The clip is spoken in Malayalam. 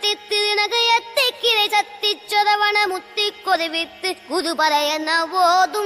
പത്തി തിരുനകയത്തിക്കിരെ ചത്തിച്ചൊതവണ മുത്തിക്കൊരു കുതുപറയെന്ന ഗുരു